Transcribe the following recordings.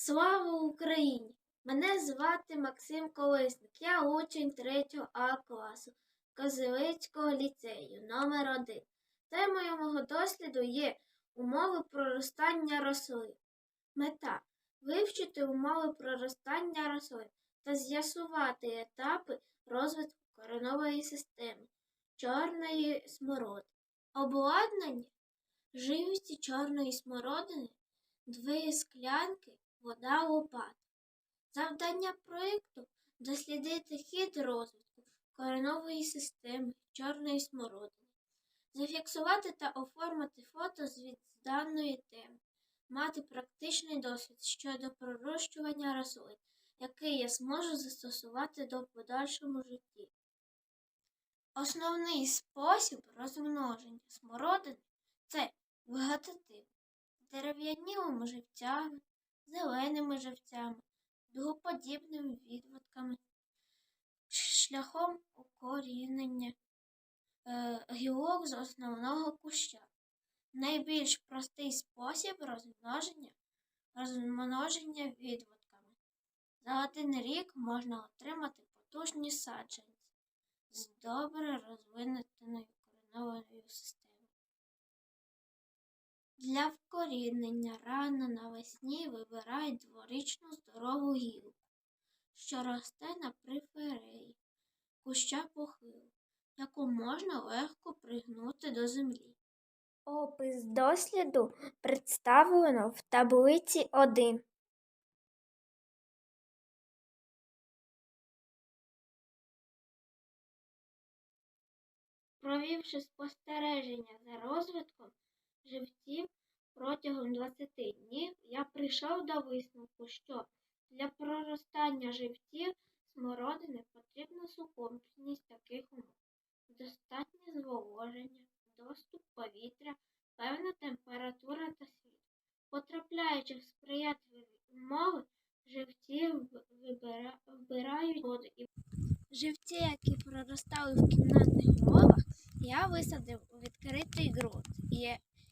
Слава Україні! Мене звати Максим Колесник. Я учень 3 А класу Козелицького ліцею номер 1 Темою мого досліду є умови проростання рослин. Мета вивчити умови проростання рослин та з'ясувати етапи розвитку коренової системи чорної смородини. Обладнання живості чорної смородини дві склянки, вода лопата. Завдання проєкту дослідити хід розвитку коренової системи чорної смородини, зафіксувати та оформити фото з даної теми, мати практичний досвід щодо пророщування рослин, який я зможу застосувати до подальшому житті. Основний спосіб розмноження смородини це вегетатив дерев'янілими живцями, зеленими живцями, дугоподібними відводками, шляхом укорінення е, гілок з основного куща. Найбільш простий спосіб розмноження розмноження відводками. За один рік можна отримати потужні саджанці з добре розвиненою кореновою системою. Для вкорінення рано навесні вибирають дворічну здорову гілку, що росте на прифереї куща похилу, яку можна легко пригнути до землі. Опис досліду представлено в таблиці 1. Провівши спостереження за розвитком живців протягом 20 днів, я прийшов до висновку, що для проростання живців смородини потрібна сукупність таких умов. Достатнє зволоження, доступ повітря, певна температура та світло. Потрапляючи в сприятливі умови, живці вибира- вбирають воду і Живці, які проростали в кімнатних умовах, я висадив у відкритий ґрунт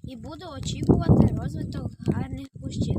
і, буду очікувати розвиток гарних кущів